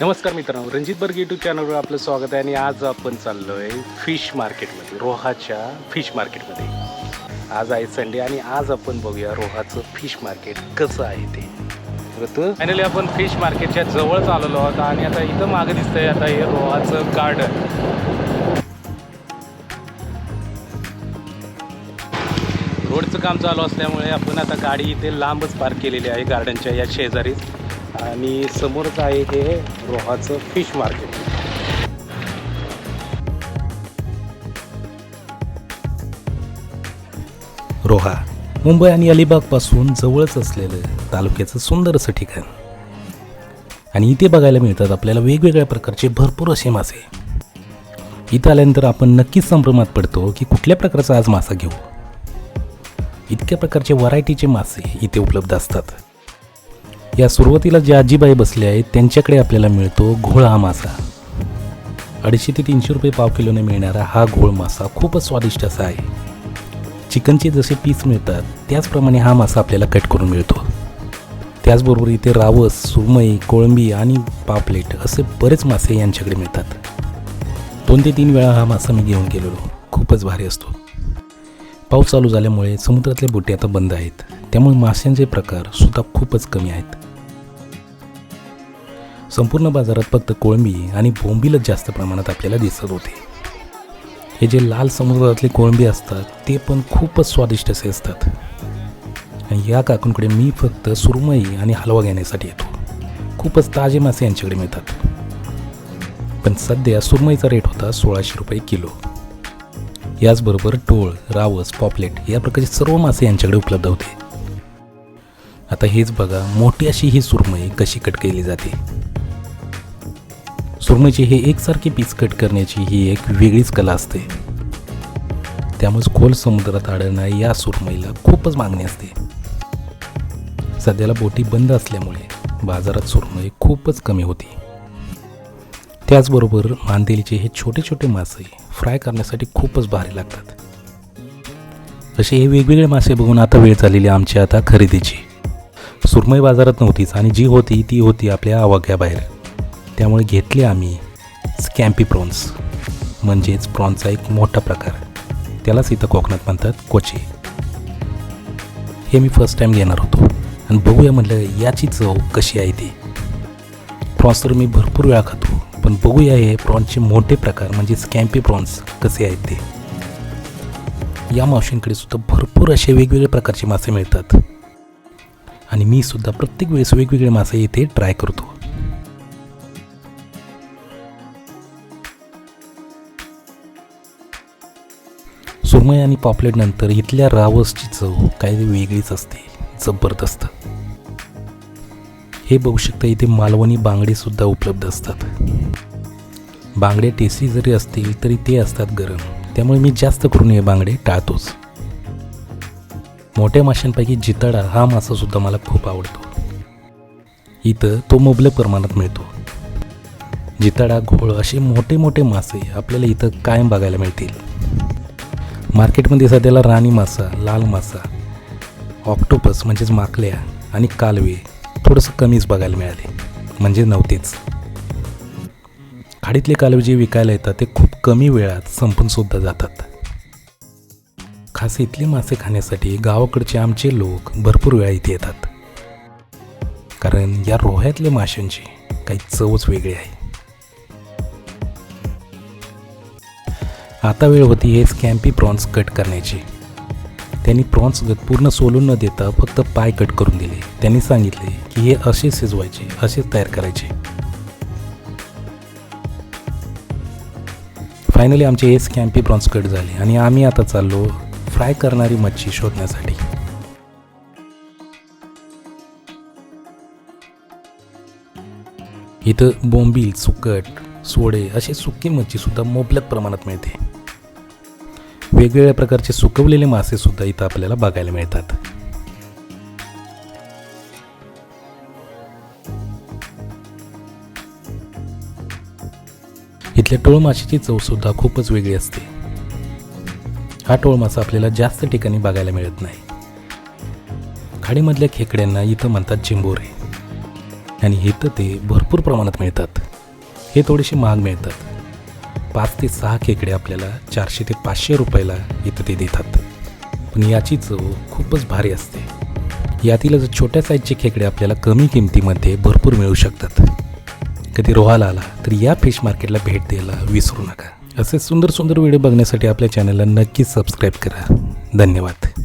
नमस्कार मित्रांनो रणजित बर्ग यूट्यूब चॅनलवर आपलं स्वागत आहे आणि आज आपण चाललो आहे फिश मार्केटमध्ये रोहाच्या फिश मार्केटमध्ये आज आहे संडे आणि आज आपण बघूया रोहाचं फिश मार्केट कसं आहे ते. फायनली आपण फिश मार्केटच्या जवळच आलेलो आहोत आणि आता इथं मागं दिसतंय आता हे रोहाचं गार्डन रोडचं काम चालू असल्यामुळे आपण आता गाडी इथे लांबच पार्क केलेली आहे गार्डनच्या या शेजारीच. आणि समोरच आहे हे रोहाचं फिश मार्केट रोहा मुंबई आणि अलिबागपासून जवळच असलेलं तालुक्याचं सुंदर असं ठिकाण. आणि इथे बघायला मिळतात आपल्याला वेगवेगळ्या प्रकारचे भरपूर असे मासे. इथं आल्यानंतर आपण नक्कीच संभ्रमात पडतो की कुठल्या प्रकारचा आज मासा घेऊ? इतक्या प्रकारचे व्हरायटीचे मासे इथे उपलब्ध असतात. या सुरुवातीला जे आजीबाई बसले आहेत त्यांच्याकडे आपल्याला मिळतो घोळ हा मासा. अडीचशे ते तीनशे रुपये पाव किलोने मिळणारा हा घोळ मासा खूपच स्वादिष्ट असा आहे. चिकनचे जसे पीस मिळतात त्याचप्रमाणे हा मासा आपल्याला कट करून मिळतो. त्याचबरोबर इथे रावस सुरमई कोळंबी आणि पापलेट असे बरेच मासे यांच्याकडे मिळतात. दोन ते तीन वेळा हा मासा मी घेऊन गेलेलो. खूपच भारी असतो. पाऊस चालू झाल्यामुळे समुद्रातले बोटे आता बंद आहेत. त्यामुळे माशांचे प्रकार सुद्धा खूपच कमी आहेत. संपूर्ण बाजारात फक्त कोळंबी आणि बोंबीलच जास्त प्रमाणात आपल्याला दिसत होते. हे जे लाल समुद्रातले कोळंबी असतात ते पण खूपच स्वादिष्ट असे असतात. आणि या काकूंकडे मी फक्त सुरमई आणि हलवा घेण्यासाठी येतो. खूपच ताजे मासे यांच्याकडे मिळतात. पण सध्या सुरमईचा रेट होता सोळाशे रुपये किलो. याचबरोबर टोळ रावस पॉपलेट या प्रकारचे सर्व मासे यांच्याकडे उपलब्ध होते. आता हेच बघा मोठी अशी ही सुरमई कशी कट केली जाते. सुरमईचे हे एकसारखे पीस कट करण्याची ही एक वेगळीच कला असते. त्यामुळे खोल समुद्रात आढळणाऱ्या या सुरमईला खूपच मागणी असते. सध्याला बोटी बंद असल्यामुळे बाजारात सुरमई खूपच कमी होती. त्याचबरोबर मांदेलीचे हे छोटे छोटे मासे फ्राय करण्यासाठी खूपच भारी लागतात. असे हे वेगवेगळे मासे बघून आता वेळ झालेली आमची आता खरेदीची. सुरमई बाजारात नव्हतीच आणि जी होती ती होती आपल्या आवाक्याबाहेर. त्यामुळे घेतले आम्ही स्कॅम्पी प्रॉन्स. म्हणजेच प्रॉन्सचा एक मोठा प्रकार. त्यालाच इथं कोकणात म्हणतात कोचे. हे मी फर्स्ट टाईम घेणार होतो. आणि बघूया म्हटलं याची चव कशी आहे ती. प्रॉन्स तर मी भरपूर वेळा खातो. पण बघूया हे प्रॉन्सचे मोठे प्रकार म्हणजे स्कॅम्पी प्रॉन्स कसे आहेत ते. या मावशींकडे सुद्धा भरपूर असे वेगवेगळे प्रकारचे मासे मिळतात. आणि मी सुद्धा प्रत्येक वेळेस वेगवेगळे मासे इथे ट्राय करतो. सुरमई आणि पॉपलेटनंतर इथल्या रावसची चव काही वेगळीच असते जबरदस्त. हे बघू शकता इथे मालवणी बांगडेसुद्धा उपलब्ध असतात. बांगडे टेस्टी जरी असतील तरी ते असतात गरम. त्यामुळे मी जास्त करून हे बांगडे टाळतोच. मोठ्या माशांपैकी जिताडा हा मासासुद्धा मला खूप आवडतो. इथं तो मुबलक प्रमाणात मिळतो. जिताडा घोळ असे मोठे मोठे मासे आपल्याला इथं कायम बघायला मिळतील. मार्केटमध्ये सध्याला राणी मासा लाल मासा ऑक्टोपस म्हणजेच माकल्या आणि कालवे थोडंसं कमीच बघायला मिळाले. म्हणजे नव्हतेच. खाडीतले कालवे जे विकायला येतात ते खूप कमी वेळात संपून सुद्धा जातात. खास इथले मासे खाण्यासाठी गावाकडचे आमचे लोक भरपूर वेळा इथे येतात. कारण या रोह्यातल्या माशांची काही चवच वेगळी आहे. आता वेळ होती हे स्कॅम्पी प्रॉन्स कट करण्याची. त्यांनी प्रॉन्स पूर्ण सोलून न देता फक्त पाय कट करून दिले. त्यांनी सांगितले की हे असे शिजवायचे असेच तयार करायचे. फायनली आमचे हे स्कॅम्पी प्रॉन्स कट झाले आणि आम्ही आता चाललो फ्राय करणारी मच्छी शोधण्यासाठी. इथं बोंबील सुकट सोडे असे सुकी मच्छीसुद्धा मुबलक प्रमाणात मिळते. वेगवेगळ्या प्रकारचे सुकवलेले मासेसुद्धा इथं आपल्याला बघायला मिळतात. इथल्या टोळमाशीची चवसुद्धा चव सुद्धा खूपच वेगळी असते. हा टोळमासा आपल्याला जास्त ठिकाणी बघायला मिळत नाही. खाडीमधल्या खेकड्यांना इथं म्हणतात चिंबोरे. आणि इथं ते भरपूर प्रमाणात मिळतात. हे थोडेसे महाग मिळतात. पाच ते सहा खेकडे आपल्याला चारशे ते पाचशे रुपयाला इथं ते देतात. पण याची चव खूपच भारी असते. यातीलच छोट्या साईजचे खेकडे आपल्याला कमी किमतीमध्ये भरपूर मिळू शकतात. कधी रोहाला आला तर या फिश मार्केटला भेट द्यायला विसरू नका. असे सुंदर सुंदर व्हिडिओ बघण्यासाठी आपल्या चॅनलला नक्कीच सबस्क्राईब करा. धन्यवाद.